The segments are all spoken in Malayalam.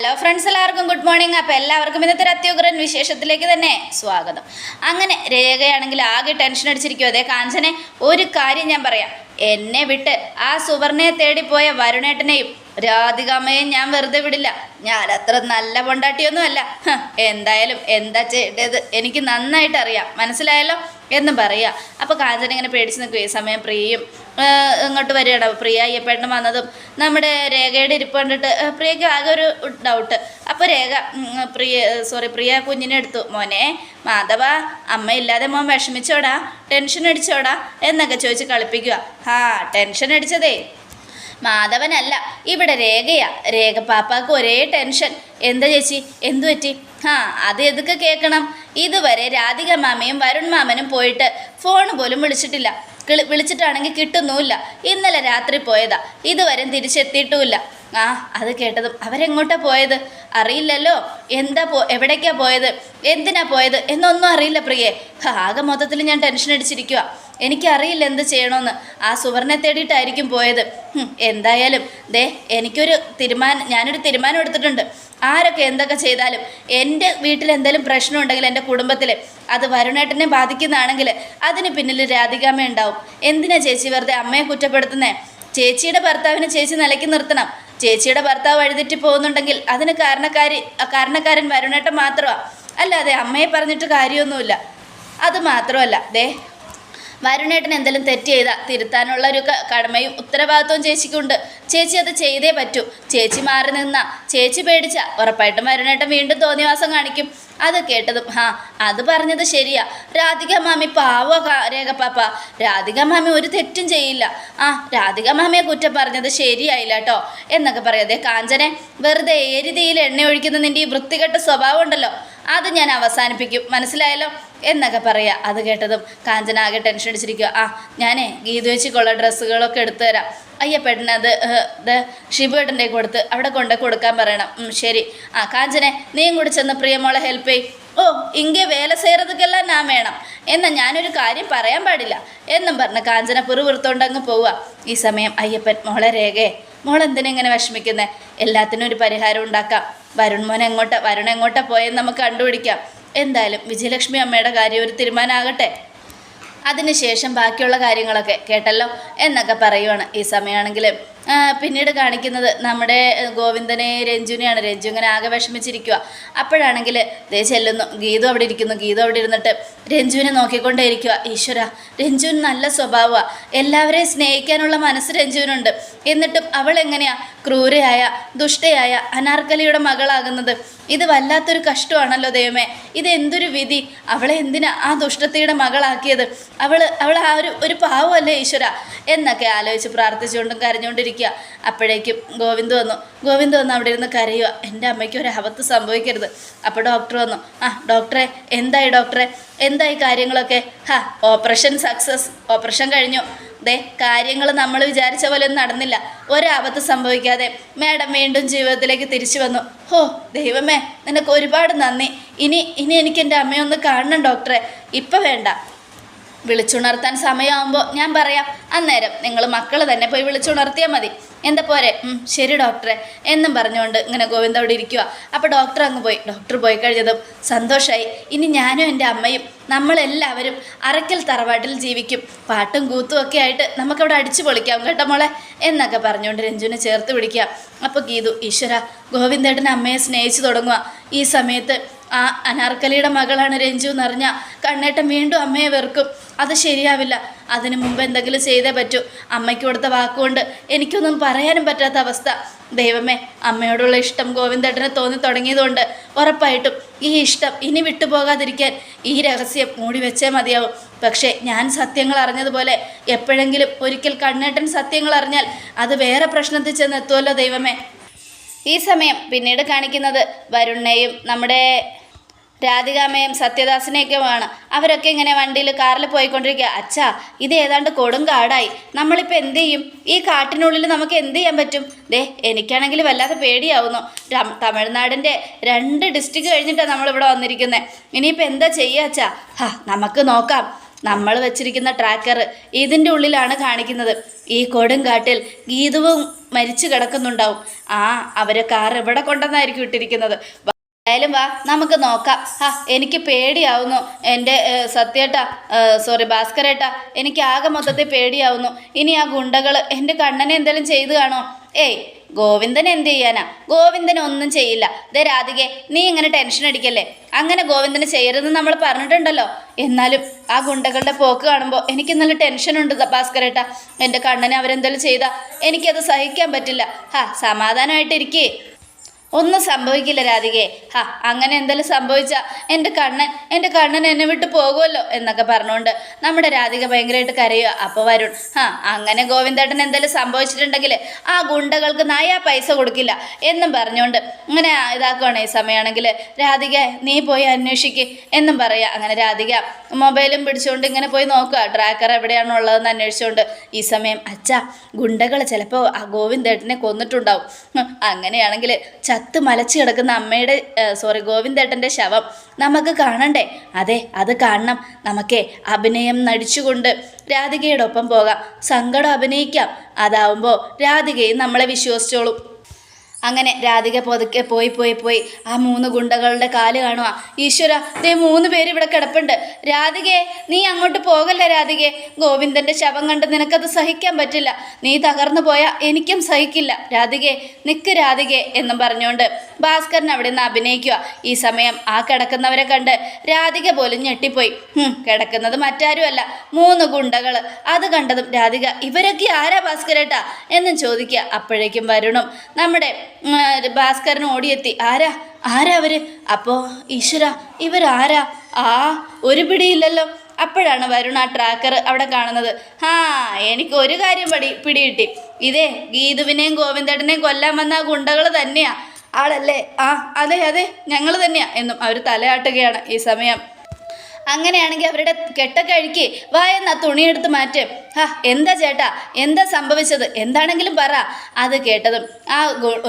ഹലോ ഫ്രണ്ട്സ് എല്ലാവർക്കും ഗുഡ് മോർണിംഗ് അപ്പോൾ എല്ലാവർക്കും ഇന്നത്തെ ഒരു അത്യുഗ്രൻ വിശേഷത്തിലേക്ക് തന്നെ സ്വാഗതം. അങ്ങനെ രേഖയാണെങ്കിൽ ആകെ ടെൻഷൻ അടിച്ചിരിക്കും അതേ കാഞ്ചനെ ഒരു കാര്യം ഞാൻ പറയാം. എന്നെ വിട്ട് ആ സുവർണയെ തേടിപ്പോയ വരുണേട്ടനെയും രാധികാമ്മയും ഞാൻ വെറുതെ വിടില്ല. ഞാൻ അത്ര നല്ല പൊണ്ടാട്ടിയൊന്നും അല്ല എന്തായാലും എന്താ ചെയ്യേണ്ടത്? എനിക്ക് നന്നായിട്ട് അറിയാം. മനസ്സിലായല്ലോ? എന്ന് പറയുക അപ്പോൾ കാഞ്ചന ഇങ്ങനെ പേടിച്ച് നിൽക്കും ഈ സമയം പ്രിയയും ഇങ്ങോട്ട് വരികയാണ്. പ്രിയ അയ്യപ്പേട്ടൻ വന്നതും നമ്മുടെ രേഖയുടെ ഇരിപ്പ് കണ്ടിട്ട് പ്രിയക്ക് ആകെ ഒരു ഡൗട്ട് അപ്പോൾ രേഖ പ്രിയ സോറി പ്രിയ കുഞ്ഞിനെ എടുത്തു. മോനെ മാധവ അമ്മ ഇല്ലാതെ മോൻ വിഷമിച്ചോടാ. ടെൻഷൻ അടിച്ചോടാ. എന്നൊക്കെ ചോദിച്ച് കളിപ്പിക്കുക ആ ടെൻഷൻ അടിച്ചതേ. മാധവനല്ല. ഇവിടെ രേഖയാ. രേഖ പാപ്പാക്ക് ഒരേ ടെൻഷൻ. എന്താ ചേച്ചി? എന്തു പറ്റി? ആ അത് എതൊക്കെ കേൾക്കണം ഇതുവരെ രാധിക മാമയും വരുൺ മാമനും പോയിട്ട് ഫോൺ പോലും വിളിച്ചിട്ടില്ല. വിളിച്ചിട്ടാണെങ്കിൽ കിട്ടുന്നുമില്ല. ഇന്നലെ രാത്രി പോയതാ. ഇതുവരെ തിരിച്ചെത്തിയിട്ടുമില്ല. ആ അത് കേട്ടതും അവരെങ്ങോട്ടാ പോയത്? അറിയില്ലല്ലോ. എന്താ പോ എവിടേക്കാ പോയത്? എന്തിനാ പോയത്? എന്നൊന്നും അറിയില്ല പ്രിയേ. ആകെ മൊത്തത്തിൽ ഞാൻ ടെൻഷൻ അടിച്ചിരിക്കുക എനിക്കറിയില്ല എന്ത് ചെയ്യണമെന്ന് ആ സുവർണെ തേടിയിട്ടായിരിക്കും പോയത്. എന്തായാലും ദേ എനിക്കൊരു തീരുമാനം ഞാനൊരു തീരുമാനം എടുത്തിട്ടുണ്ട്. ആരൊക്കെ എന്തൊക്കെ ചെയ്താലും എന്റെ വീട്ടിൽ എന്തെങ്കിലും പ്രശ്നം ഉണ്ടെങ്കിൽ എന്റെ കുടുംബത്തിൽ അത് വരുണേട്ടനെ ബാധിക്കുന്നതാണെങ്കിൽ അതിന് പിന്നിൽ രാധികാമ്മ ഉണ്ടാവും. എന്തിനാ ചേച്ചി വെറുതെ അമ്മയെ കുറ്റപ്പെടുത്തുന്നേ? ചേച്ചിയുടെ ഭർത്താവിനെ ചേച്ചി നിലയ്ക്ക് നിർത്തണം. ചേച്ചിയുടെ ഭർത്താവ് എഴുതിട്ട് പോകുന്നുണ്ടെങ്കിൽ അതിന് കാരണക്കാരി കാരണക്കാരൻ വരുണേട്ടൻ മാത്രമാണ് അല്ലാതെ അമ്മയെ പറഞ്ഞിട്ട് കാര്യമൊന്നുമില്ല. അത് മാത്രമല്ല ദേ വരുണേട്ടൻ എന്തെങ്കിലും തെറ്റ് ചെയ്താൽ തിരുത്താനുള്ള ഒരു കടമയും ഉത്തരവാദിത്വവും ചേച്ചിക്കുണ്ട്. ചേച്ചി അത് ചെയ്തേ പറ്റൂ. ചേച്ചി മാറി നിന്ന. ചേച്ചി പേടിച്ച. ഉറപ്പായിട്ടും വരുണേട്ടൻ വീണ്ടും തോന്നിവാസം കാണിക്കും. അത് കേട്ടതും ഹാ അത് പറഞ്ഞത് ശരിയാ. രാധിക മാമി പാവ പാപ്പ രാധിക മാമി ഒരു തെറ്റും ചെയ്യില്ല. ആ രാധിക മാമിയെ കുറ്റം പറഞ്ഞത് ശരിയായില്ല കേട്ടോ എന്നൊക്കെ പറയാതെ കാഞ്ചനെ വെറുതെ ഏരിതിയിൽ എണ്ണ ഒഴിക്കുന്ന നിന്റെ ഈ വൃത്തികെട്ട സ്വഭാവം ഉണ്ടല്ലോ. അത് ഞാൻ അവസാനിപ്പിക്കും. മനസ്സിലായല്ലോ? എന്നൊക്കെ പറയുക അത് കേട്ടതും കാഞ്ചന ആകെ ടെൻഷൻ അടിച്ചിരിക്കുക ആ ഞാനേ ഗീത വെച്ചിക്കുള്ള ഡ്രസ്സുകളൊക്കെ എടുത്തു തരാം. അയ്യ അത് ഇത് ഷിബുവേട്ടന്റെ കൊടുത്ത് അവിടെ കൊണ്ട് കൊടുക്കാൻ പറയണം. ശരി. ആ കാഞ്ചനെ നീയും കൂടി ചെന്ന് പ്രിയമോളെ ഹെൽപ്പ് ചെയ്യും. ഓ ഇങ്ങേ വേല സേറതുക്കെല്ലാം ഞാൻ വേണം. എന്നാൽ ഞാനൊരു കാര്യം പറയാൻ പാടില്ല. എന്നും പറഞ്ഞ കാഞ്ചന പിറുപിറുത്തോണ്ടങ്ങ് പോവുക ഈ സമയം അയ്യപ്പൻ മോളെ രേഖയെ. മോളെന്തിനെങ്ങനെ വിഷമിക്കുന്നേ? എല്ലാത്തിനും ഒരു പരിഹാരം ഉണ്ടാക്കാം. വരുൺ മോൻ എങ്ങോട്ടാ വരുൺ എങ്ങോട്ടാ പോയെന്ന് നമുക്ക് കണ്ടുപിടിക്കാം. എന്തായാലും വിജയലക്ഷ്മി അമ്മയുടെ കാര്യം ഒരു തീരുമാനമാകട്ടെ. അതിനുശേഷം ബാക്കിയുള്ള കാര്യങ്ങളൊക്കെ കേട്ടല്ലോ എന്നൊക്കെ പറയുവാണ് ഈ സമയമാണെങ്കിൽ പിന്നീട് കാണിക്കുന്നത് നമ്മുടെ ഗോവിന്ദനെ രഞ്ജുവിനെയാണ്. രഞ്ജു ഇങ്ങനെ ആകെ വിഷമിച്ചിരിക്കുക അപ്പോഴാണെങ്കിൽ ദേ ചെല്ലുന്നു. ഗീതു അവിടെ ഇരിക്കുന്നു. ഗീതു അവിടെ ഇരുന്നിട്ട് രഞ്ജുവിനെ നോക്കിക്കൊണ്ടേ ഇരിക്കുക ഈശ്വര രഞ്ജുവിന് നല്ല സ്വഭാവമാണ് എല്ലാവരെയും സ്നേഹിക്കാനുള്ള മനസ്സ് രഞ്ജുവിനുണ്ട്. എന്നിട്ടും അവൾ എങ്ങനെയാ? ക്രൂരയായ ദുഷ്ടയായ അനാർക്കലിയുടെ മകളാകുന്നത്. ഇത് വല്ലാത്തൊരു കഷ്ടമാണല്ലോ ദൈവമേ. ഇത് എന്തൊരു വിധി. അവളെ എന്തിനാ ആ ദുഷ്ടത്തിയുടെ മകളാക്കിയത്? അവൾ അവൾ ആ ഒരു ഒരു പാവമല്ലേ ഈശ്വര? എന്നൊക്കെ ആലോചിച്ച് പ്രാർത്ഥിച്ചുകൊണ്ടും കരഞ്ഞുകൊണ്ടിരിക്കുക അപ്പോഴേക്കും ഗോവിന്ദ് വന്നു. ഗോവിന്ദ് വന്ന് അവിടെ ഇരുന്ന് കരയുക. എന്റെ അമ്മയ്ക്ക് ഒരു ആപത്ത് സംഭവിക്കരുത്. അപ്പോൾ ഡോക്ടർ വന്നു. ആ ഡോക്ടറെ എന്തായി ഡോക്ടറെ? എന്തായി കാര്യങ്ങളൊക്കെ? ഹാ ഓപ്പറേഷൻ സക്സസ് ഓപ്പറേഷൻ കഴിഞ്ഞു. ദേ കാര്യങ്ങൾ നമ്മൾ വിചാരിച്ച പോലെ ഒന്നും നടന്നില്ല. ഒരാപത്ത് സംഭവിക്കാതെ മാഡം വീണ്ടും ജീവിതത്തിലേക്ക് തിരിച്ചു വന്നു. ഹോ ദൈവമേ നിനക്ക് ഒരുപാട് നന്ദി. ഇനി ഇനി എനിക്ക് എന്റെ അമ്മയൊന്ന് കാണണം ഡോക്ടറെ. ഇപ്പം വേണ്ട. വിളിച്ചുണർത്താൻ സമയമാകുമ്പോൾ ഞാൻ പറയാം അന്നേരം നിങ്ങൾ മക്കൾ തന്നെ പോയി വിളിച്ചുണർത്തിയാൽ മതി. എന്താ പോരെ? ശരി ഡോക്ടറെ. എന്നും പറഞ്ഞുകൊണ്ട് ഇങ്ങനെ ഗോവിന്ദ അവിടെ ഇരിക്കുക അപ്പോൾ ഡോക്ടർ അങ്ങ് പോയി. ഡോക്ടർ പോയി കഴിഞ്ഞതും സന്തോഷമായി ഇനി ഞാനും എന്റെ അമ്മയും നമ്മളെല്ലാവരും അറക്കൽ തറവാട്ടിൽ ജീവിക്കും. പാട്ടും കൂത്തും ഒക്കെ ആയിട്ട് നമുക്കവിടെ അടിച്ചു പൊളിക്കാം കേട്ടോ മോളെ എന്നൊക്കെ പറഞ്ഞുകൊണ്ട് രഞ്ജുവിനെ ചേർത്ത് പിടിക്കുക. അപ്പോൾ ഗീതു ഈശ്വര ഗോവിന്ദേട്ടൻ അമ്മയെ സ്നേഹിച്ചു തുടങ്ങുക ഈ സമയത്ത് ആ അനാർക്കലിയുടെ മകളാണ് രഞ്ജു എന്നറിഞ്ഞ കണ്ണേട്ടൻ വീണ്ടും അമ്മയെ വെറുക്കും. അത് ശരിയാവില്ല. അതിനു മുമ്പ് എന്തെങ്കിലും ചെയ്തേ പറ്റൂ. അമ്മയ്ക്ക് കൊടുത്ത വാക്കുകൊണ്ട് എനിക്കൊന്നും പറയാനും പറ്റാത്ത അവസ്ഥ. ദൈവമേ അമ്മയോടുള്ള ഇഷ്ടം ഗോവിന്ദേട്ടനെ തോന്നി തുടങ്ങിയതുകൊണ്ട് ഉറപ്പായിട്ടും ഈ ഇഷ്ടം ഇനി വിട്ടുപോകാതിരിക്കാൻ ഈ രഹസ്യം മൂടി വെച്ചേ മതിയാവും. പക്ഷേ ഞാൻ സത്യങ്ങൾ അറിഞ്ഞതുപോലെ എപ്പോഴെങ്കിലും ഒരിക്കൽ കണ്ണേട്ടൻ സത്യങ്ങൾ അറിഞ്ഞാൽ അത് വേറെ പ്രശ്നത്തിൽ ചെന്ന് എത്തുമല്ലോ ദൈവമേ. ഈ സമയം പിന്നീട് കാണിക്കുന്നത് വരുണ്ണയും നമ്മുടെ രാധികാമ്മയും വേണം അവരൊക്കെ ഇങ്ങനെ വണ്ടിയിൽ കാറിൽ പോയിക്കൊണ്ടിരിക്കുക. അച്ഛാ ഇത് ഏതാണ്ട് കൊടും കാടായി. നമ്മളിപ്പോൾ എന്ത് ചെയ്യും? ഈ കാട്ടിനുള്ളിൽ നമുക്ക് എന്ത് ചെയ്യാൻ പറ്റും? ദേ എനിക്കാണെങ്കിൽ വല്ലാതെ പേടിയാവുന്നു. തമിഴ്നാടിന്റെ രണ്ട് ഡിസ്ട്രിക്ട് കഴിഞ്ഞിട്ടാണ് നമ്മളിവിടെ വന്നിരിക്കുന്നത് ഇനിയിപ്പോൾ എന്താ ചെയ്യുക അച്ഛാ? ഹാ നമുക്ക് നോക്കാം. നമ്മൾ വെച്ചിരിക്കുന്ന ട്രാക്കർ ഇതിന്റെ ഉള്ളിലാണ് കാണിക്കുന്നത്. ഈ കൊടുങ്കാട്ടിൽ ഗീതവും മരിച്ചു കിടക്കുന്നുണ്ടാവും. ആ അവരെ കാർ ഇവിടെ കൊണ്ടെന്നായിരിക്കും ഇട്ടിരിക്കുന്നത്? എന്തായാലും വാ നമുക്ക് നോക്കാം. ആ എനിക്ക് പേടിയാവുന്നു. എന്റെ സത്യേട്ടാ സോറി ഭാസ്കരേട്ടാ എനിക്ക് ആകെ മൊത്തത്തിൽ പേടിയാവുന്നു. ഇനി ആ ഗുണ്ടകൾ എന്റെ കണ്ണനെ എന്തെങ്കിലും ചെയ്തു കാണോ? ഏയ് ഗോവിന്ദൻ എന്ത് ചെയ്യാനാ? ഗോവിന്ദൻ ഒന്നും ചെയ്യില്ല. ദേ രാധികെ നീ ഇങ്ങനെ ടെൻഷൻ അടിക്കല്ലേ? അങ്ങനെ ഗോവിന്ദന് ചെയ്യരുതെന്ന് നമ്മൾ പറഞ്ഞിട്ടുണ്ടല്ലോ. എന്നാലും ആ ഗുണ്ടകളുടെ പോക്ക് കാണുമ്പോൾ എനിക്ക് നല്ല ടെൻഷൻ ഉണ്ട് ഭാസ്കരേട്ടാ. എന്റെ കണ്ണനെ അവരെന്തെങ്കിലും ചെയ്താൽ എനിക്കത് സഹിക്കാൻ പറ്റില്ല. ഹാ സമാധാനമായിട്ടിരിക്കേ. ഒന്നും സംഭവിക്കില്ല രാധികയെ. ഹാ അങ്ങനെ എന്തെങ്കിലും സംഭവിച്ചാൽ എന്റെ കണ്ണൻ എന്റെ കണ്ണൻ എന്നെ വിട്ട് പോകുമല്ലോ എന്നൊക്കെ പറഞ്ഞുകൊണ്ട് നമ്മുടെ രാധിക ഭയങ്കരമായിട്ട് കരയുക അപ്പോൾ വരുൺ ഹാ അങ്ങനെ ഗോവിന്ദേട്ടൻ എന്തെങ്കിലും സംഭവിച്ചിട്ടുണ്ടെങ്കിൽ ആ ഗുണ്ടകൾക്ക് നയാ പൈസ കൊടുക്കില്ല എന്നും പറഞ്ഞുകൊണ്ട് അങ്ങനെ ഇതാക്കുവാണ് ഈ സമയമാണെങ്കിൽ രാധിക നീ പോയി അന്വേഷിക്കുക എന്നും പറയുക അങ്ങനെ രാധിക മൊബൈലും പിടിച്ചുകൊണ്ട് ഇങ്ങനെ പോയി നോക്കുക ട്രാക്കർ എവിടെയാണോ ഉള്ളതെന്ന് അന്വേഷിച്ചുകൊണ്ട് ഈ സമയം അച്ഛ ഗുണ്ടകൾ ചിലപ്പോൾ ആ ഗോവിന്ദേട്ടനെ കൊന്നിട്ടുണ്ടാവും. അങ്ങനെയാണെങ്കിൽ അങ്ങനെയാണെങ്കിൽ ചത്ത് മലച്ച് കിടക്കുന്ന അമ്മയുടെ സോറി ഗോവിന്ദേട്ടന്റെ ശവം നമുക്ക് കാണണ്ടേ? അതെ അത് കാണണം. നമുക്കേ അഭിനയം നടിച്ചുകൊണ്ട് രാധികയുടെ ഒപ്പം പോകാം. സങ്കടം അഭിനയിക്കാം. അതാവുമ്പോൾ രാധികയും നമ്മളെ വിശ്വസിച്ചോളും. അങ്ങനെ രാധിക പതുക്കെ പോയി പോയി പോയി. ആ മൂന്ന് ഗുണ്ടകളുടെ കാൽ കാണുക ഈശ്വര ദേ മൂന്ന് പേര് ഇവിടെ കിടപ്പുണ്ട്. രാധികയെ നീ അങ്ങോട്ട് പോകല്ല രാധികയെ ഗോവിന്ദന്റെ ശവം കണ്ട് നിനക്കത് സഹിക്കാൻ പറ്റില്ല. നീ തകർന്നു പോയാൽ എനിക്കും സഹിക്കില്ല. രാധികയെ നിക്ക് രാധികയെ എന്നും പറഞ്ഞുകൊണ്ട് ഭാസ്കരൻ അവിടെ നിന്ന് അഭിനയിക്കുക ഈ സമയം ആ കിടക്കുന്നവരെ കണ്ട് രാധിക പോലും ഞെട്ടിപ്പോയി. കിടക്കുന്നത് മറ്റാരുമല്ല മൂന്ന് ഗുണ്ടകൾ അത് കണ്ടതും രാധിക ഇവരൊക്കെ ആരാ ഭാസ്കരേട്ടാ? എന്നും ചോദിക്കുക. അപ്പോഴേക്കും വരുണും നമ്മുടെ ഭാസ്കരൻ ഓടിയെത്തി. ആരാ? ആരാ അവർ? അപ്പോ ഈശ്വര ഇവരാരാ? ആ ഒരു പിടിയില്ലല്ലോ. അപ്പോഴാണ് വരുണ ട്രാക്കർ അവിടെ കാണുന്നത്. ആ എനിക്ക് ഒരു കാര്യം പടി പിടികിട്ടി. ഇതേ ഗീതുവിനെയും ഗോവിന്ദേട്ടനെയും കൊല്ലാൻ വന്ന ഗുണ്ടകൾ തന്നെയാ. ആളല്ലേ? ആ അതെ അതെ ഞങ്ങൾ തന്നെയാ എന്നും അവർ തലയാട്ടുകയാണ് ഈ സമയം. അങ്ങനെയാണെങ്കിൽ അവരുടെ കെട്ടൊക്കെ അഴുക്കി വാ എന്നാ തുണിയെടുത്ത് മാറ്റേ. ഹാ എന്താ ചേട്ടാ? എന്താ സംഭവിച്ചത്? എന്താണെങ്കിലും പറ. അത് കേട്ടതും ആ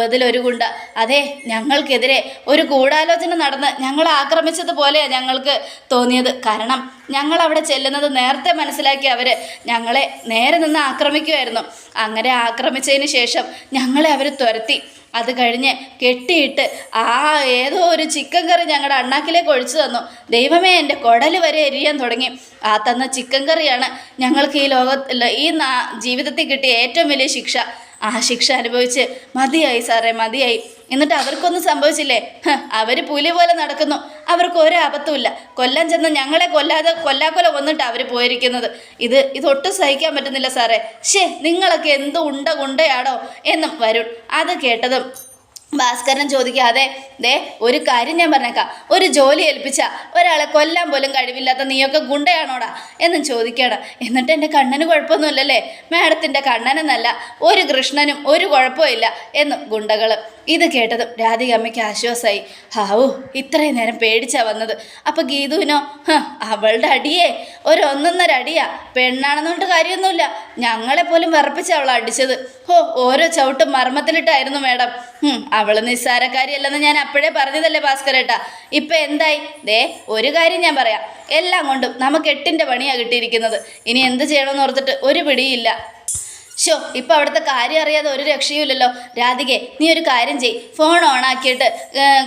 അതിലൊരു ഗുണ്ട. അതെ ഞങ്ങൾക്കെതിരെ ഒരു ഗൂഢാലോചന നടന്ന് ഞങ്ങളെ ആക്രമിച്ചതുപോലെയാണ് ഞങ്ങൾക്ക് തോന്നിയത്. കാരണം ഞങ്ങൾ അവിടെ ചെല്ലുന്നത് നേരത്തെ മനസ്സിലാക്കി അവർ ഞങ്ങളെ നേരെ നിന്ന് ആക്രമിക്കുമായിരുന്നു അങ്ങനെ ആക്രമിച്ചതിന് ശേഷം ഞങ്ങളെ അവർ തുരത്തി. അത് കഴിഞ്ഞ് കെട്ടിയിട്ട് ആ ഏതോ ഒരു ചിക്കൻ കറി ഞങ്ങളുടെ അണ്ണാക്കിലേക്ക് ഒഴിച്ചു തന്നു. ദൈവമേ എന്റെ കുടൽ വരെ എരിയാൻ തുടങ്ങി. ആ തന്ന ചിക്കൻ കറിയാണ് ഞങ്ങൾക്ക് ഈ ലോകത്തിൽ ഈ ജീവിതത്തിൽ കിട്ടിയ ഏറ്റവും വലിയ ശിക്ഷ. ആ ശിക്ഷ അനുഭവിച്ച് മതിയായി സാറേ മതിയായി. എന്നിട്ട് അവർക്കൊന്നും സംഭവിച്ചില്ലേ? അവർ പുലി പോലെ നടക്കുന്നു. അവർക്ക് ഒരു അബദ്ധമില്ല കൊല്ലാൻ ചെന്ന് ഞങ്ങളെ കൊല്ലാതെ കൊല്ലാക്കൊല വന്നിട്ട് അവർ പോയിരിക്കുന്നത്. ഇത് ഇതൊട്ടും സഹിക്കാൻ പറ്റുന്നില്ല സാറേ. ഷേ നിങ്ങളൊക്കെ എന്ത് ഉണ്ട ഉണ്ടയാടോ എന്നും വരുൺ അത് കേട്ടതും ഭാസ്കരൻ ചോദിക്കാതെ ദേ ഒരു കാര്യം ഞാൻ പറഞ്ഞേക്കാം. ഒരു ജോലി ഏൽപ്പിച്ച ഒരാളെ കൊല്ലാൻ പോലും കഴിവില്ലാത്ത നീയൊക്കെ ഗുണ്ടയാണോടാ എന്നും ചോദിക്കണം. എന്നിട്ട് എന്റെ കണ്ണന് കുഴപ്പമൊന്നുമില്ലല്ലേ? മാഡത്തിന്റെ കണ്ണനെന്നല്ല ഒരു കൃഷ്ണനും ഒരു കുഴപ്പമില്ല എന്നും ഗുണ്ടകൾ ഇത് കേട്ടതും രാധിക അമ്മയ്ക്ക് ആശ്വാസമായി. ഹാവു ഇത്രയും നേരം പേടിച്ചാ വന്നത്. അപ്പം ഗീതുവിനോ അവളുടെ അടിയേ ഒരൊന്നൊന്നര അടിയാ. പെണ്ണാണെന്നുകൊണ്ട് കാര്യമൊന്നുമില്ല. ഞങ്ങളെ പോലും വിറപ്പിച്ച അവൾ അടിച്ചത്. ഹോ ഓരോ ചവിട്ടും മർമ്മത്തിലിട്ടായിരുന്നു മേഡം. അവൾ നിസ്സാരക്കാരിയല്ലെന്ന് ഞാൻ അപ്പോഴേ പറഞ്ഞതല്ലേ ഭാസ്കരേട്ടാ. ഇപ്പം എന്തായി? ദേ ഒരു കാര്യം ഞാൻ പറയാം. എല്ലാം കൊണ്ടും നമുക്ക് എട്ടിന്റെ പണിയാണ് കിട്ടിയിരിക്കുന്നത്. ഇനി എന്ത് ചെയ്യണമെന്ന് ഓർത്തിട്ട് ഒരു പിടിയില്ല ഷോ ഇപ്പം അവിടുത്തെ കാര്യം അറിയാതെ ഒരു രക്ഷയുമില്ലല്ലോ. രാധികെ നീ ഒരു കാര്യം ചെയ് ഫോൺ ഓണാക്കിയിട്ട്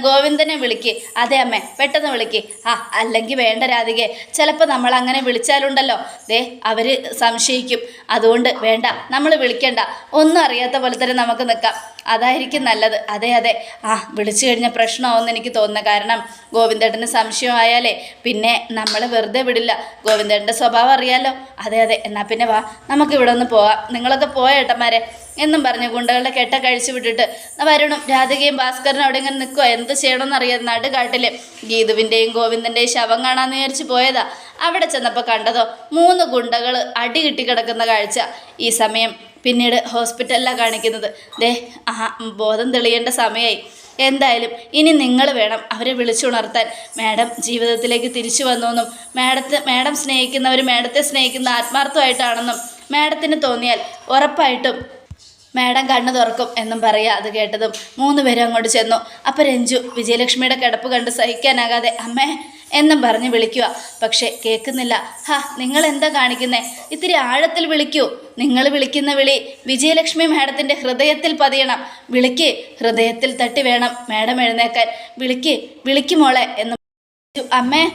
ഗോവിന്ദനെ വിളിക്ക്. അതെ അമ്മേ പെട്ടെന്ന് വിളിക്ക്. ആ അല്ലെങ്കിൽ വേണ്ട രാധികെ. ചിലപ്പോൾ നമ്മൾ അങ്ങനെ വിളിച്ചാലുണ്ടല്ലോ. ദേ അവർ സംശയിക്കും. അതുകൊണ്ട് വേണ്ട നമ്മൾ വിളിക്കണ്ട. ഒന്നും അറിയാത്ത പോലെ തന്നെ നമുക്ക് നിൽക്കാം അതായിരിക്കും നല്ലത്. അതെ അതെ. ആ വിളിച്ചു കഴിഞ്ഞ പ്രശ്നമാവുമെന്ന് എനിക്ക് തോന്നുന്നത് കാരണം ഗോവിന്ദേട്ടന് സംശയമായാലേ പിന്നെ നമ്മൾ വെറുതെ വിടില്ല. ഗോവിന്ദേട്ടന്റെ സ്വഭാവം അറിയാലോ. അതെ അതെ. എന്നാൽ പിന്നെ വാ. നമുക്ക് ഇവിടെ ഒന്ന് പോവാം. നിങ്ങളൊക്കെ പോയ ഏട്ടന്മാരെ എന്നും പറഞ്ഞു ഗുണ്ടകളുടെ കെട്ട കഴിച്ചു വിട്ടിട്ട്. വരുണും രാധികയും ഭാസ്കരനും അവിടെ ഇങ്ങനെ നിൽക്കുക എന്ത് ചെയ്യണമെന്ന് അറിയാതെ നടുകാട്ടിൽ ഗീതുവിന്റെയും ഗോവിന്ദന്റെയും ശവം കാണാമെന്ന് വിചാരിച്ച് പോയതാ. അവിടെ ചെന്നപ്പോൾ കണ്ടതോ മൂന്ന് ഗുണ്ടകൾ അടി കിട്ടി കിടക്കുന്ന കാഴ്ച. ഈ സമയം പിന്നീട് ഹോസ്പിറ്റലിലാണ് കാണിക്കുന്നത്. ദേ ആ ബോധം തെളിയേണ്ട സമയമായി എന്തായാലും ഇനി നിങ്ങൾ വേണം അവരെ വിളിച്ചുണർത്താൻ. മാഡം ജീവിതത്തിലേക്ക് തിരിച്ചു വന്നുവെന്നും മാഡത്തെ മാഡം സ്നേഹിക്കുന്നവർ മാഡത്തെ സ്നേഹിക്കുന്ന ആത്മാർത്ഥമായിട്ടാണെന്നും മാഡത്തിന് തോന്നിയാൽ ഉറപ്പായിട്ടും മാഡം കണ്ണു തുറക്കും എന്നും പറയുക അത് കേട്ടതും മൂന്ന് പേരും അങ്ങോട്ട് ചെന്നു. അപ്പം രഞ്ജു വിജയലക്ഷ്മിയുടെ കിടപ്പ് കണ്ട് സഹിക്കാനാകാതെ അമ്മേ എന്നും പറഞ്ഞ് വിളിക്കുക. പക്ഷേ കേൾക്കുന്നില്ല. ഹാ നിങ്ങൾ എന്താ കാണിക്കുന്നേ? ഇത്തിരി ആഴത്തിൽ വിളിക്കൂ. നിങ്ങൾ വിളിക്കുന്ന വിളി വിജയലക്ഷ്മി മാഡത്തിന്റെ ഹൃദയത്തിൽ പതിയണം. വിളിക്ക് ഹൃദയത്തിൽ തട്ടി വേണം മാഡം എഴുന്നേക്കാൻ. വിളിക്ക് വിളിക്കുമോളെ എന്ന് അമ്മേ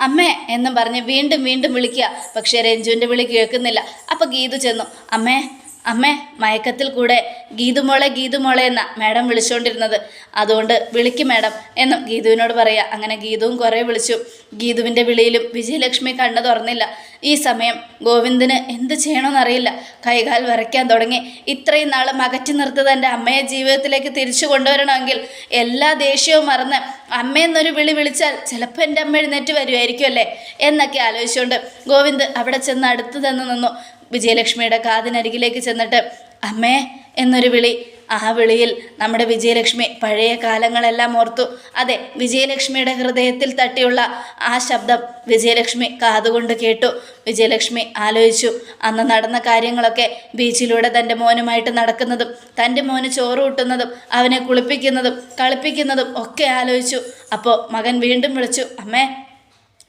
അമ്മേ എന്നും പറഞ്ഞ് വീണ്ടും വീണ്ടും വിളിക്കുക. പക്ഷേ രഞ്ജുവിന്റെ വിളി കേൾക്കുന്നില്ല. അപ്പം ഗീതു ചെന്നു അമ്മേ അമ്മേ മയക്കത്തിൽ കൂടെ ഗീതുമോളെ ഗീതുമോളെ എന്ന മാഡം വിളിച്ചുകൊണ്ടിരുന്നത് അതുകൊണ്ട് വിളിക്കും മാഡം എന്നും ഗീതുവിനോട് പറയുക അങ്ങനെ ഗീതുവും കുറേ വിളിച്ചു. ഗീതുവിന്റെ വിളിയിലും വിജയലക്ഷ്മി കണ്ണു തുറന്നില്ല. ഈ സമയം ഗോവിന്ദന് എന്ത് ചെയ്യണമെന്നറിയില്ല കൈകാൽ വരയ്ക്കാൻ തുടങ്ങി. ഇത്രയും നാൾ മകറ്റി നിർത്തത് എന്റെ അമ്മയെ ജീവിതത്തിലേക്ക് തിരിച്ചു കൊണ്ടുവരണമെങ്കിൽ എല്ലാ ദേഷ്യവും മറന്ന് അമ്മയെന്നൊരു വിളി വിളിച്ചാൽ ചിലപ്പോൾ എന്റെ അമ്മ എഴുന്നേറ്റ് വരുമായിരിക്കും അല്ലേ എന്നൊക്കെ ആലോചിച്ചുകൊണ്ട് ഗോവിന്ദ് അവിടെ ചെന്ന് അടുത്ത് തന്നെ നിന്നു. വിജയലക്ഷ്മിയുടെ കാതിനരികിലേക്ക് ചെന്നിട്ട് അമ്മേ എന്നൊരു വിളി. ആ വിളിയിൽ നമ്മുടെ വിജയലക്ഷ്മി പഴയ കാലങ്ങളെല്ലാം ഓർത്തു. അതെ വിജയലക്ഷ്മിയുടെ ഹൃദയത്തിൽ തട്ടിയുള്ള ആ ശബ്ദം വിജയലക്ഷ്മി കാതുകൊണ്ട് കേട്ടു. വിജയലക്ഷ്മി ആലോചിച്ചു. അന്ന് നടന്ന കാര്യങ്ങളൊക്കെ ബീച്ചിലൂടെ തന്റെ മോനുമായിട്ട് നടക്കുന്നതും തന്റെ മോന് ചോറ് കൂട്ടുന്നതും അവനെ കുളിപ്പിക്കുന്നതും കളിപ്പിക്കുന്നതും ഒക്കെ ആലോചിച്ചു. അപ്പോൾ മകൻ വീണ്ടും വിളിച്ചു അമ്മേ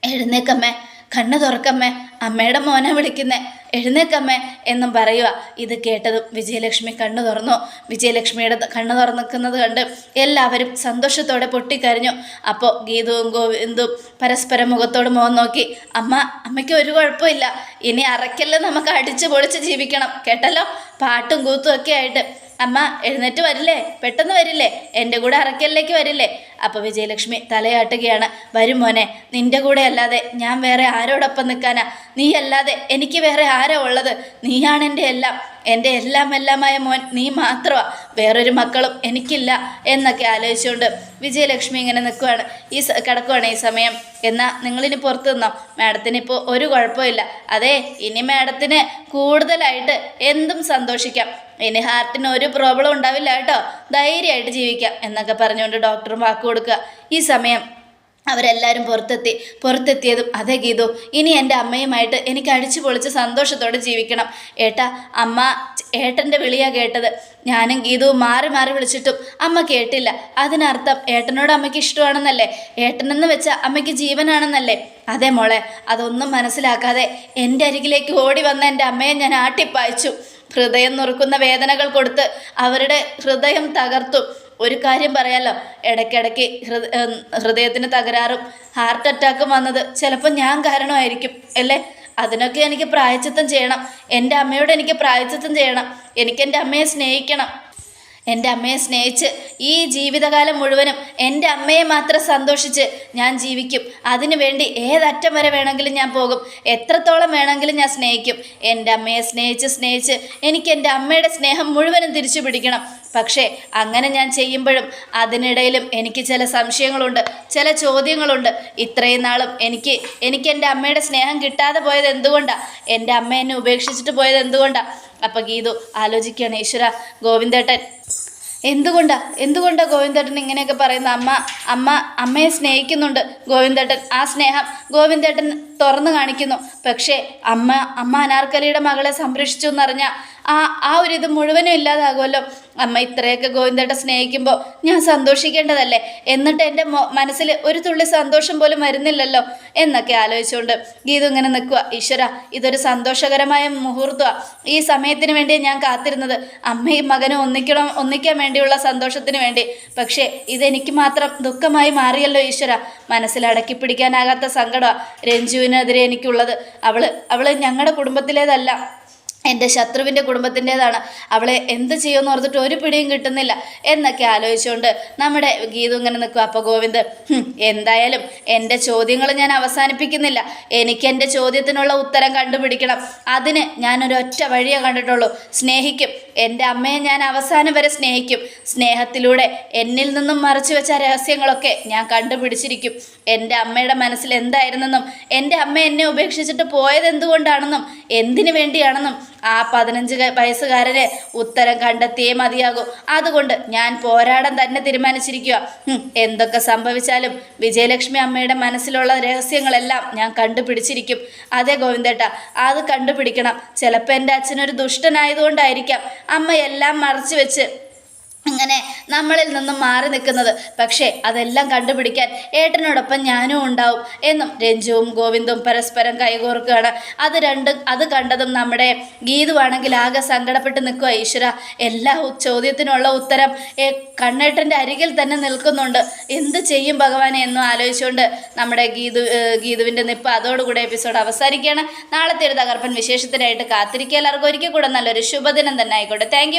എഴുന്നേക്കമ്മേ കണ്ണ് തുറക്കമ്മേ അമ്മയുടെ മോനെ വിളിക്കുന്നേ. എഴുന്നേക്കമ്മേ എന്നും പറയുക ഇത് കേട്ടതും വിജയലക്ഷ്മി കണ്ണു തുറന്നു. വിജയലക്ഷ്മിയുടെ കണ്ണു തുറന്നിക്കുന്നത് കണ്ട് എല്ലാവരും സന്തോഷത്തോടെ പൊട്ടിക്കരഞ്ഞു. അപ്പോൾ ഗീതവും ഗോവിന്ദും പരസ്പരം മുഖത്തോട് മുഖം നോക്കി അമ്മ അമ്മയ്ക്ക് ഒരു കുഴപ്പമില്ല. ഇനി അറയ്ക്കല്ല നമുക്ക് അടിച്ച് പൊളിച്ച് ജീവിക്കണം. കേട്ടല്ലോ? പാട്ടും കൂത്തും ഒക്കെ ആയിട്ട്. അമ്മ എഴുന്നേറ്റ് വരില്ലേ? പെട്ടെന്ന് വരില്ലേ? എന്റെ കൂടെ അറക്കലിലേക്ക് വരില്ലേ? അപ്പോൾ വിജയലക്ഷ്മി തലയാട്ടുകയാണ്. വരും മോനെ നിന്റെ കൂടെ അല്ലാതെ ഞാൻ വേറെ ആരോടൊപ്പം നിൽക്കാനാ? നീ അല്ലാതെ എനിക്ക് വേറെ ആരാ ഉള്ളത്? നീയാണ് എന്റെ എല്ലാം. എന്റെ എല്ലാം എല്ലാമായ മോൻ നീ മാത്രമാ. വേറൊരു മക്കളും എനിക്കില്ല എന്നൊക്കെ ആലോചിച്ചുകൊണ്ട് വിജയലക്ഷ്മി ഇങ്ങനെ നിൽക്കുവാണ്. ഈ കിടക്കുവാണ് ഈ സമയം. എന്നാൽ നിങ്ങളിനി പുറത്തു നിന്നോ? മാഡത്തിന് ഇപ്പോൾ ഒരു കുഴപ്പമില്ല. അതെ ഇനി മാഡത്തിന് കൂടുതലായിട്ട് എന്തും സന്തോഷിക്കാം. ഇനി ഹാർട്ടിന് ഒരു പ്രോബ്ലം ഉണ്ടാവില്ല കേട്ടോ. ധൈര്യമായിട്ട് ജീവിക്കാം എന്നൊക്കെ പറഞ്ഞുകൊണ്ട് ഡോക്ടറും വാക്ക് കൊടുക്കുക. ഈ സമയം അവരെല്ലാവരും പുറത്തെത്തി. പുറത്തെത്തിയതും അതേ ഗീതു. ഇനി എന്റെ അമ്മയുമായിട്ട് എനിക്ക് അടിച്ചു പൊളിച്ച് സന്തോഷത്തോടെ ജീവിക്കണം. ഏട്ടാ അമ്മ ഏട്ടന്റെ വിളിയാ കേട്ടത്. ഞാനും ഗീതുവും മാറി മാറി വിളിച്ചിട്ടും അമ്മ കേട്ടില്ല. അതിനർത്ഥം ഏട്ടനോട് അമ്മയ്ക്ക് ഇഷ്ടമാണെന്നല്ലേ? ഏട്ടനെന്ന് വെച്ചാൽ അമ്മയ്ക്ക് ജീവനാണെന്നല്ലേ? അതേ മോളെ അതൊന്നും മനസ്സിലാക്കാതെ എന്റെ അരികിലേക്ക് ഓടി വന്ന എന്റെ അമ്മയെ ഞാൻ ആട്ടിപ്പായച്ചു. ഹൃദയം നുറുക്കുന്ന വേദനകൾ കൊടുത്ത് അവരുടെ ഹൃദയം തകർത്തു. ഒരു കാര്യം പറയാലോ? ഇടയ്ക്കിടയ്ക്ക് ഹൃദയത്തിന് തകരാറും ഹാർട്ട് അറ്റാക്കും വന്നത് ചിലപ്പോൾ ഞാൻ കാരണമായിരിക്കും അല്ലേ? അതിനൊക്കെ എനിക്ക് പ്രായച്ചിത്തം ചെയ്യണം. എന്റെ അമ്മയോട് എനിക്ക് പ്രായച്ചിത്തം ചെയ്യണം. എനിക്ക് എന്റെ അമ്മയെ സ്നേഹിക്കണം. എന്റെ അമ്മയെ സ്നേഹിച്ച് ഈ ജീവിതകാലം മുഴുവനും എന്റെ അമ്മയെ മാത്രം സന്തോഷിച്ച് ഞാൻ ജീവിക്കും. അതിനു വേണ്ടി ഏതറ്റം വരെ വേണമെങ്കിലും ഞാൻ പോകും. എത്രത്തോളം വേണമെങ്കിലും ഞാൻ സ്നേഹിക്കും. എന്റെ അമ്മയെ സ്നേഹിച്ച് സ്നേഹിച്ച് എനിക്ക് എന്റെ അമ്മയുടെ സ്നേഹം മുഴുവനും തിരിച്ചു പിടിക്കണം. പക്ഷേ അങ്ങനെ ഞാൻ ചെയ്യുമ്പോഴും അതിനിടയിലും എനിക്ക് ചില സംശയങ്ങളുണ്ട് ചില ചോദ്യങ്ങളുണ്ട്. ഇത്രയും നാളും എനിക്ക് എനിക്ക് എന്റെ അമ്മയുടെ സ്നേഹം കിട്ടാതെ പോയത് എന്തുകൊണ്ടാണ് എന്റെ അമ്മ എന്നെ ഉപേക്ഷിച്ചിട്ട് പോയത് എന്തുകൊണ്ടാണ് അപ്പം ഗീതു ആലോചിക്കുകയാണ്. ഈശ്വര ഗോവിന്ദേട്ടൻ എന്തുകൊണ്ടാ? എന്തുകൊണ്ടാ ഗോവിന്ദേട്ടൻ ഇങ്ങനെയൊക്കെ പറയുന്നത്? അമ്മ അമ്മ അമ്മയെ സ്നേഹിക്കുന്നുണ്ട് ഗോവിന്ദേട്ടൻ. ആ സ്നേഹം ഗോവിന്ദേട്ടൻ തുറന്നു കാണിക്കുന്നു. പക്ഷേ അമ്മ അമ്മ അനാർക്കലിയുടെ മകളെ സംരക്ഷിച്ചു എന്നറിഞ്ഞ ആ ആ ഒരു ഇത് മുഴുവനും ഇല്ലാതാകുമല്ലോ. അമ്മ ഇത്രയൊക്കെ ഗോവിന്ദേട്ട സ്നേഹിക്കുമ്പോൾ ഞാൻ സന്തോഷിക്കേണ്ടതല്ലേ? എന്നിട്ട് എന്റെ മനസ്സിൽ ഒരു തുള്ളി സന്തോഷം പോലും വരുന്നില്ലല്ലോ എന്നൊക്കെ ആലോചിച്ചുകൊണ്ട് ഗീതു ഇങ്ങനെ നിൽക്കുക ഈശ്വര ഇതൊരു സന്തോഷകരമായ മുഹൂർത്തമാണ് ഈ സമയത്തിന് വേണ്ടി ഞാൻ കാത്തിരുന്നത്. അമ്മയും മകനും ഒന്നിക്കണം ഒന്നിക്കാൻ വേണ്ടിയുള്ള സന്തോഷത്തിന് വേണ്ടി. പക്ഷേ ഇതെനിക്ക് മാത്രം ദുഃഖമായി മാറിയല്ലോ ഈശ്വര. മനസ്സിൽ അടക്കി പിടിക്കാനാകാത്ത സങ്കടമാണ് രഞ്ജുവിനെതിരെ എനിക്കുള്ളത്. അവൾ അവൾ ഞങ്ങളുടെ കുടുംബത്തിലേതല്ല. എന്റെ ശത്രുവിന്റെ കുടുംബത്തിന്റെതാണ്. അവളെ എന്ത് ചെയ്യുമെന്ന് ഓർത്തിട്ട് ഒരു പിടിയും കിട്ടുന്നില്ല എന്നൊക്കെ ആലോചിച്ചുകൊണ്ട് നമ്മുടെ ഗീതു ഇങ്ങനെ നിൽക്കും അപ്പോൾ ഗോവിന്ദ് എന്തായാലും എന്റെ ചോദ്യങ്ങൾ ഞാൻ അവസാനിപ്പിക്കുന്നില്ല. എനിക്ക് എന്റെ ചോദ്യത്തിനുള്ള ഉത്തരം കണ്ടുപിടിക്കണം. അതിന് ഞാനൊരൊറ്റ വഴിയേ കണ്ടിട്ടുള്ളൂ. സ്നേഹിക്കും. എന്റെ അമ്മയെ ഞാൻ അവസാനം വരെ സ്നേഹിക്കും. സ്നേഹത്തിലൂടെ എന്നിൽ നിന്നും മറച്ചു വെച്ച രഹസ്യങ്ങളൊക്കെ ഞാൻ കണ്ടുപിടിച്ചിരിക്കും. എന്റെ അമ്മയുടെ മനസ്സിൽ എന്തായിരുന്നെന്നും എന്റെ അമ്മ എന്നെ ഉപേക്ഷിച്ചിട്ട് പോയത് എന്തുകൊണ്ടാണെന്നും എന്തിനു വേണ്ടിയാണെന്നും ആ പതിനഞ്ച് വയസ്സുകാരന് ഉത്തരം കണ്ടെത്തിയേ മതിയാകൂ. അതുകൊണ്ട് ഞാൻ പോരാടാൻ തന്നെ തീരുമാനിച്ചിരിക്കുക എന്തൊക്കെ സംഭവിച്ചാലും വിജയലക്ഷ്മി അമ്മയുടെ മനസ്സിലുള്ള രഹസ്യങ്ങളെല്ലാം ഞാൻ കണ്ടുപിടിച്ചിരിക്കും. അതെ ഗോവിന്ദേട്ട അത് കണ്ടുപിടിക്കണം. ചിലപ്പോൾ എന്റെ അച്ഛനൊരു ദുഷ്ടനായതുകൊണ്ടായിരിക്കാം. അമ്മ എല്ലാം മറച്ചു വെച്ച് അങ്ങനെ നമ്മളിൽ നിന്നും മാറി നിൽക്കുന്നത്. പക്ഷേ അതെല്ലാം കണ്ടുപിടിക്കാൻ ഏട്ടനോടൊപ്പം ഞാനും ഉണ്ടാവും എന്നും രഞ്ജുവും ഗോവിന്ദും പരസ്പരം കൈകോർക്കുകയാണ്. അത് രണ്ടും അത് കണ്ടതും നമ്മുടെ ഗീതുവാണെങ്കിൽ ആകെ സങ്കടപ്പെട്ട് നിൽക്കുക ഈശ്വര. എല്ലാ ചോദ്യത്തിനുള്ള ഉത്തരം കണ്ണേട്ടന്റെ അരികിൽ തന്നെ നിൽക്കുന്നുണ്ട്. എന്ത് ചെയ്യും ഭഗവാനെ എന്നും ആലോചിച്ചുകൊണ്ട് നമ്മുടെ ഗീതു ഗീതുവിന്റെ നിപ്പ് അതോടുകൂടെ എപ്പിസോഡ് അവസാനിക്കുകയാണ്. നാളത്തെ ഒരു തകർപ്പൻ വിശേഷത്തിനായിട്ട് കാത്തിരിക്കുക. എല്ലാവർക്കും ഒരിക്കൽ കൂടെ നല്ലൊരു ശുഭദിനം തന്നെ ആയിക്കോട്ടെ. താങ്ക്